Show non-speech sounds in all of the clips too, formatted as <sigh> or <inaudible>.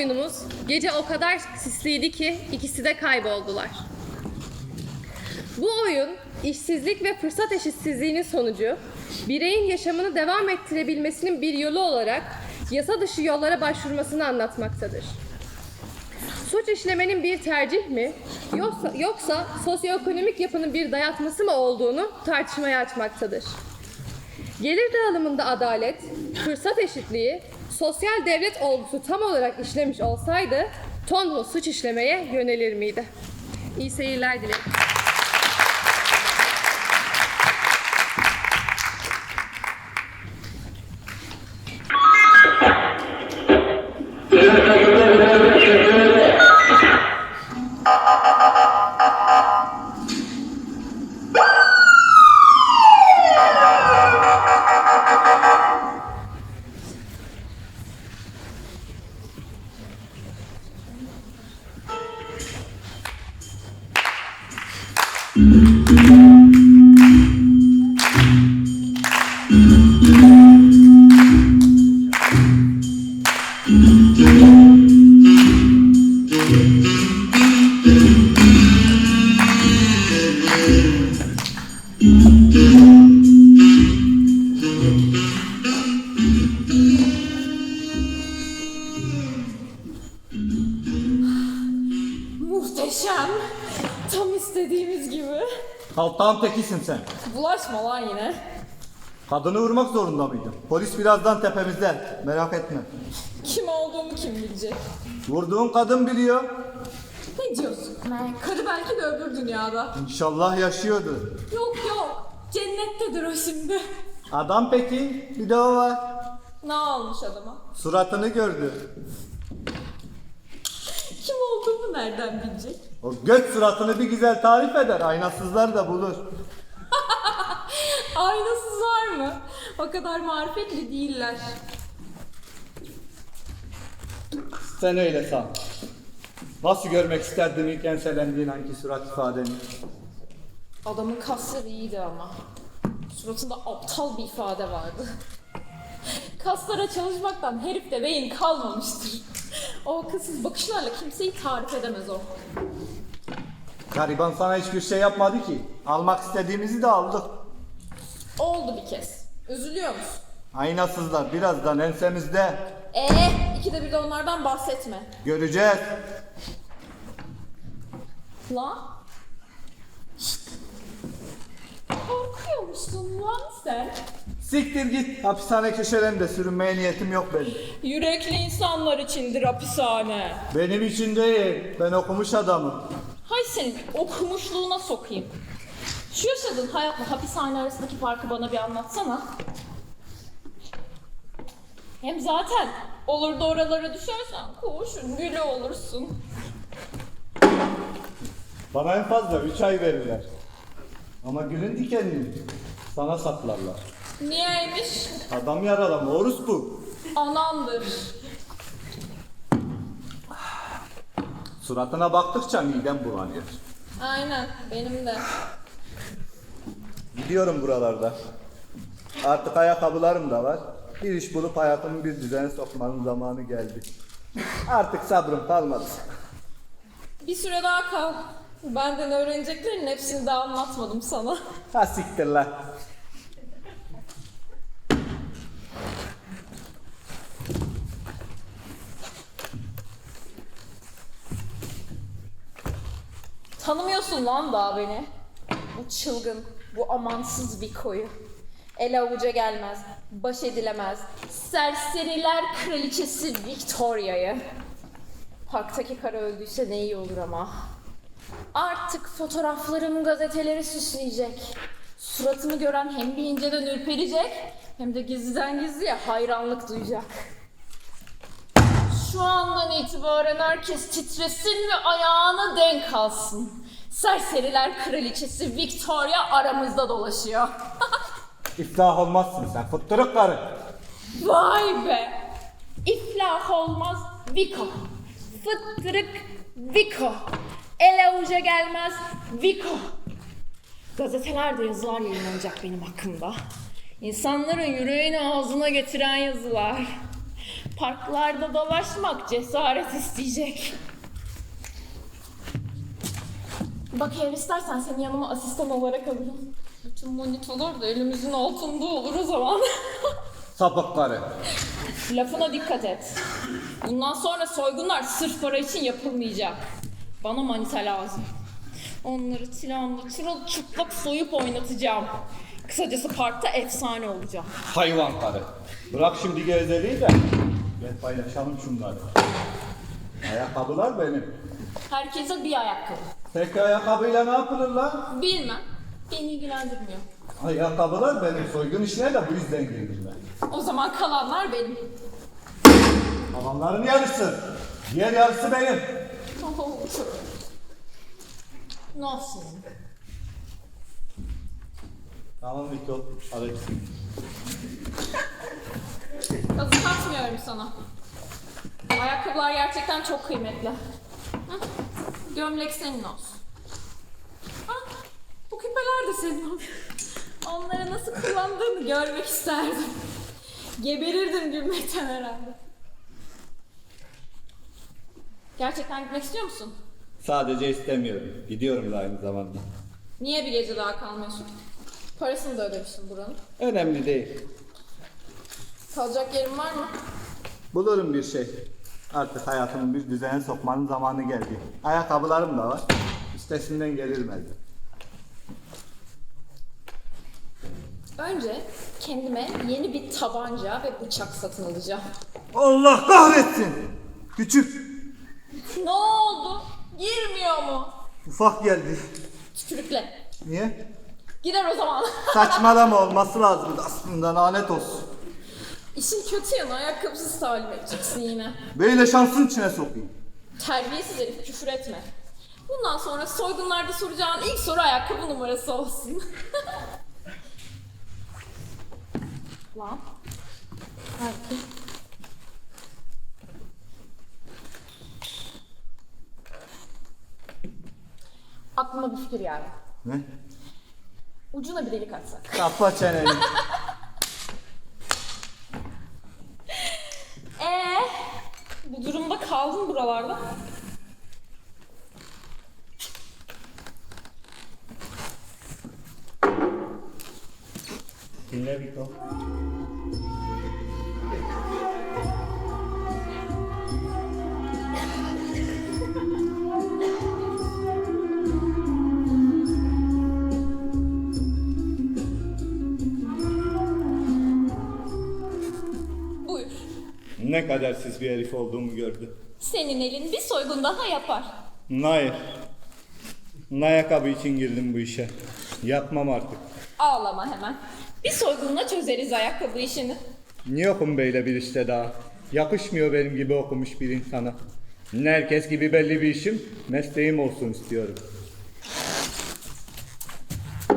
oyunumuz gece o kadar sisliydi ki ikisi de kayboldular. Bu oyun işsizlik ve fırsat eşitsizliğinin sonucu bireyin yaşamını devam ettirebilmesinin bir yolu olarak yasa dışı yollara başvurmasını anlatmaktadır. Suç işlemenin bir tercih mi yoksa, yoksa sosyoekonomik yapının bir dayatması mı olduğunu tartışmaya açmaktadır. Gelir dağılımında adalet, fırsat eşitliği, sosyal devlet olgusu tam olarak işlemiş olsaydı Tonlu suç işlemeye yönelir miydi? İyi seyirler dilerim. Kaltağın tekisin sen. Bulaşma lan yine. Kadını vurmak zorunda mıydın? Polis birazdan tepemizde. Merak etme. Kim olduğumu kim bilecek? Vurduğun kadın biliyor. Ne diyorsun? Karı belki de öbür dünyada. İnşallah yaşıyordu. Yok yok. Cennettedir o şimdi. Adam peki? Bir de o var. Ne almış adama? Suratını gördü. Kim olduğumu nereden bilecek? O göt suratını bir güzel tarif eder. Aynasızlar da bulur. <laughs> Aynasız var mı? O kadar marifetli değiller. Sen öyle san. Nasıl görmek isterdin ilk enselendiğin hangi surat ifadeni? Adamın kasları iyiydi ama. Suratında aptal bir ifade vardı. <laughs> Kaslara çalışmaktan herifte beyin kalmamıştır. O akılsız bakışlarla kimseyi tarif edemez o. Gariban sana hiçbir şey yapmadı ki. Almak istediğimizi de aldık. Oldu bir kez. Üzülüyor musun? Aynasızlar birazdan ensemizde. Ee, ikide bir de onlardan bahsetme. Göreceğiz. Lan? Korkuyor musun lan sen? Siktir git. Hapishane köşelerinde sürünmeye niyetim yok benim. Yürekli insanlar içindir hapishane. Benim için değil. Ben okumuş adamım. Hay senin okumuşluğuna sokayım. Şu yaşadığın hayatla hapishane arasındaki farkı bana bir anlatsana. Hem zaten olur da oralara düşersen koğuşun gülü olursun. Bana en fazla 3 ay verirler. Ama gülün dikenini sana saklarlar. Niyeymiş? Adam yaralama orospu. Anandır. Suratına baktıkça midem bulanıyor. Aynen benim de. Gidiyorum buralarda. Artık ayakkabılarım da var. Bir iş bulup hayatımı bir düzene sokmanın zamanı geldi. Artık sabrım kalmadı. Bir süre daha kal. Benden öğreneceklerin hepsini daha anlatmadım sana. Ha siktir lan. Tanımıyorsun lan daha beni. Bu çılgın, bu amansız bir koyu. El avuca gelmez, baş edilemez. Serseriler kraliçesi Victoria'yı. Parktaki kara öldüyse ne iyi olur ama. Artık fotoğraflarım gazeteleri süsleyecek. Suratımı gören hem bir inceden ürperecek hem de gizliden gizliye hayranlık duyacak. Andan itibaren herkes titresin ve ayağına denk alsın. Serseriler kraliçesi Victoria aramızda dolaşıyor. <laughs> İflah olmazsın sen fıttırık karı. Vay be! İflah olmaz Vico. Fıttırık Vico. El avuca gelmez Vico. Gazetelerde yazılar yayınlanacak benim hakkımda. İnsanların yüreğini ağzına getiren yazılar. Parklarda dolaşmak cesaret isteyecek. Bak eğer istersen seni yanıma asistan olarak alırım. Bütün monitörler de elimizin altında olur o zaman. <laughs> Sapık karı. Lafına dikkat et. Bundan sonra soygunlar sırf para için yapılmayacak. Bana manita lazım. Onları silahımla çırılçıplak soyup oynatacağım. Kısacası parkta efsane olacağım. Hayvan karı. Bırak şimdi gezeliği de. Gel paylaşalım şunları. Ayakkabılar benim. Herkese bir ayakkabı. Peki ayakkabıyla ne yapılır lan? Bilmem. Beni ilgilendirmiyor. Ayakkabılar benim. Soygun işine de bu yüzden girdim ben. O zaman kalanlar benim. Adamların yarısı. Diğer yarısı benim. <laughs> Nasıl? Tamam Vito. Alex. Kazık atmıyorum sana. Ayakkabılar gerçekten çok kıymetli. Hı? Gömlek senin olsun. Ha? Bu küpeler de senin olsun. Onları nasıl kullandığını görmek isterdim. Geberirdim gülmekten herhalde. Gerçekten gitmek istiyor musun? Sadece istemiyorum. Gidiyorum da aynı zamanda. Niye bir gece daha kalmıyorsun? Parasını da ödemişsin buranın. Önemli değil. Kalacak yerin var mı? Bulurum bir şey. Artık hayatımı bir düzene sokmanın zamanı geldi. Ayakkabılarım da var. Üstesinden gelir Önce kendime yeni bir tabanca ve bıçak satın alacağım. Allah kahretsin! Küçük, Ne oldu? Girmiyor mu? ufak geldi. Tükürükle. Niye? Gider o zaman. <laughs> Saçmalama olması lazımdı aslında lanet olsun. İşin kötü yanı ayakkabısız talim edeceksin yine. Böyle şansın içine sokayım. Terbiyesiz herif küfür etme. Bundan sonra soygunlarda soracağın ilk soru ayakkabı numarası olsun. <laughs> Lan. Belki. Aklıma bir fikir geldi. Ne? Ucuna bir delik atsak. Kapa çeneni. <laughs> Ee, bu durumda kaldın buralarda. Dinle Vito. Buyur. Ne kadersiz bir herif olduğumu gördü. Senin elin bir soygun daha yapar. Hayır. Ayakkabı için girdim bu işe. Yapmam artık. Ağlama hemen. Bir soygunla çözeriz ayakkabı işini. Yokum böyle bir işte daha. Yakışmıyor benim gibi okumuş bir insana. Herkes gibi belli bir işim, mesleğim olsun istiyorum.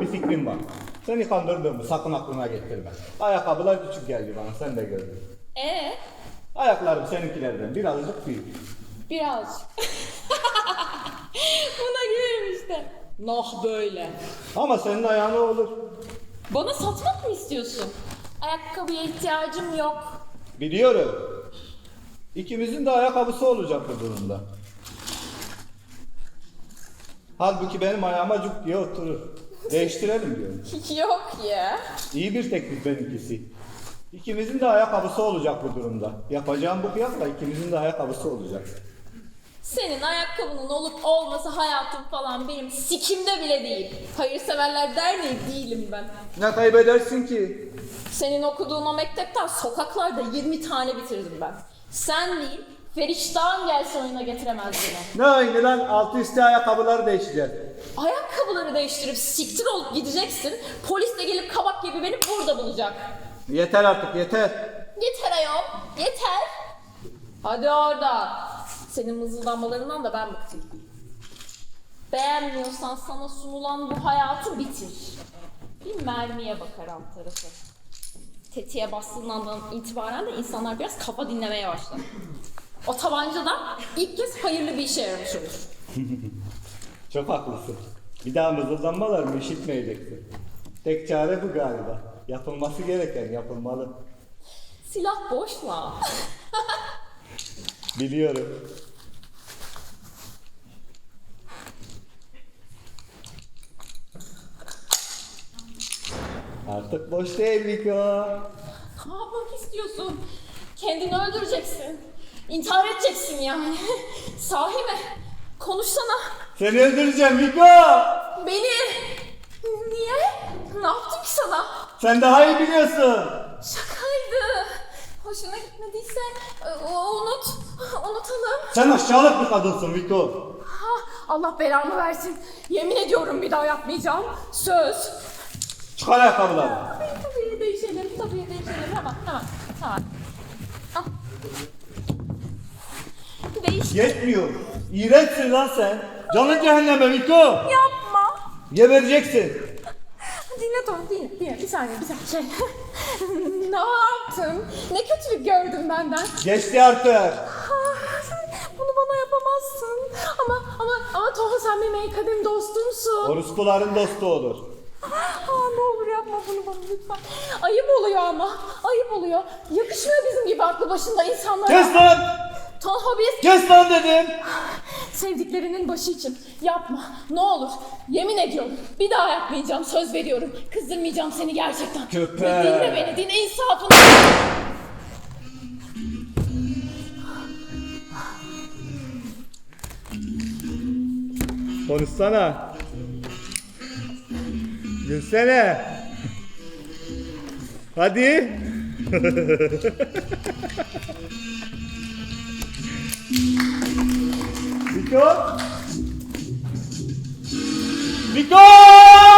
Bir fikrim var. Seni kandırdığımı sakın aklına getirme. Ayakkabılar küçük geldi bana, sen de gördün. Ee, Ayaklarım seninkilerden birazcık büyük. birazcık. <laughs> Buna gülerim işte. Noh böyle. Ama senin ayağına olur. Bana satmak mı istiyorsun? Ayakkabıya ihtiyacım yok. Biliyorum. İkimizin de ayakkabısı olacak bu durumda. Halbuki benim ayağıma cuk diye oturur. Değiştirelim diyorum. <laughs> yok ya. İyi bir teklif benimkisi. İkimizin de ayakkabısı olacak bu durumda. Yapacağım bu kıyafla ikimizin de ayakkabısı olacak. Senin ayakkabının olup olması hayatım falan benim sikimde bile değil. Hayırseverler derneği değilim ben. Ne kaybedersin ki? Senin okuduğun o mektepten sokaklarda 20 tane bitirdim ben. Sen değil, Feriştah'ın gelse oyuna getiremez beni. Ne aynı lan altı üstü ayakkabıları değişeceğiz. Ayakkabıları değiştirip siktir olup gideceksin. Polis de gelip kabak gibi beni burada bulacak. Yeter artık yeter. Yeter ayol, yeter. Hadi orada. Senin mızıldanmalarından da ben bıktım. Beğenmiyorsan sana sunulan bu hayatı bitir. Bir mermiye bakar alt tarafı. Tetiğe bastığından itibaren de insanlar biraz kafa dinlemeye başlar. O tabanca da ilk kez hayırlı bir işe yaramış olur. Çok haklısın. Bir daha mızıldanmalarımı işitmeyeceksin. Tek çare bu galiba. Yapılması gereken yapılmalı. Silah boş lan. <laughs> Biliyorum. Artık boş değil Miko. Ne yapmak istiyorsun? Kendini öldüreceksin. İntihar edeceksin yani. <laughs> Sahi mi? Konuşsana. Seni öldüreceğim Miko. Beni. Niye? Ne yaptım ki sana? Sen daha iyi biliyorsun. Şakaydı. Hoşuna gitmediyse e, unut. Unutalım. Sen aşağılık bir kadınsın Miko. Ha, Allah belamı versin. Yemin ediyorum bir daha yapmayacağım. Söz. Çıkar ayakkabıları. Tabii değişelim, tabii değişelim. Hemen, hemen. Hemen. Al. Değiş. Yetmiyor. İğrençsin lan sen. Canın cehenneme Miko. Yapma. Gebereceksin. Dinle Tom, dinle, dinle. Bir saniye, bir saniye. Şey. <laughs> ne yaptım? Ne kötülük gördün benden? Geçti artık. <laughs> Bunu bana yapamazsın. Ama ama ama Toha sen benim en kadim dostumsun. Orospuların dostu olur. <laughs> Aa, ne olur yapma bunu bana lütfen. Ayıp oluyor ama. Ayıp oluyor. Yakışmıyor bizim gibi aklı başında insanlara. Kes lan! Tonha biz Kes lan dedim. sevdiklerinin başı için. Yapma. Ne olur. Yemin ediyorum. Bir daha yapmayacağım. Söz veriyorum. Kızdırmayacağım seni gerçekten. Köpek. Dinle beni. Dinle insafını. Konuşsana. Gülsene. Hadi. <laughs> Miko. Miko!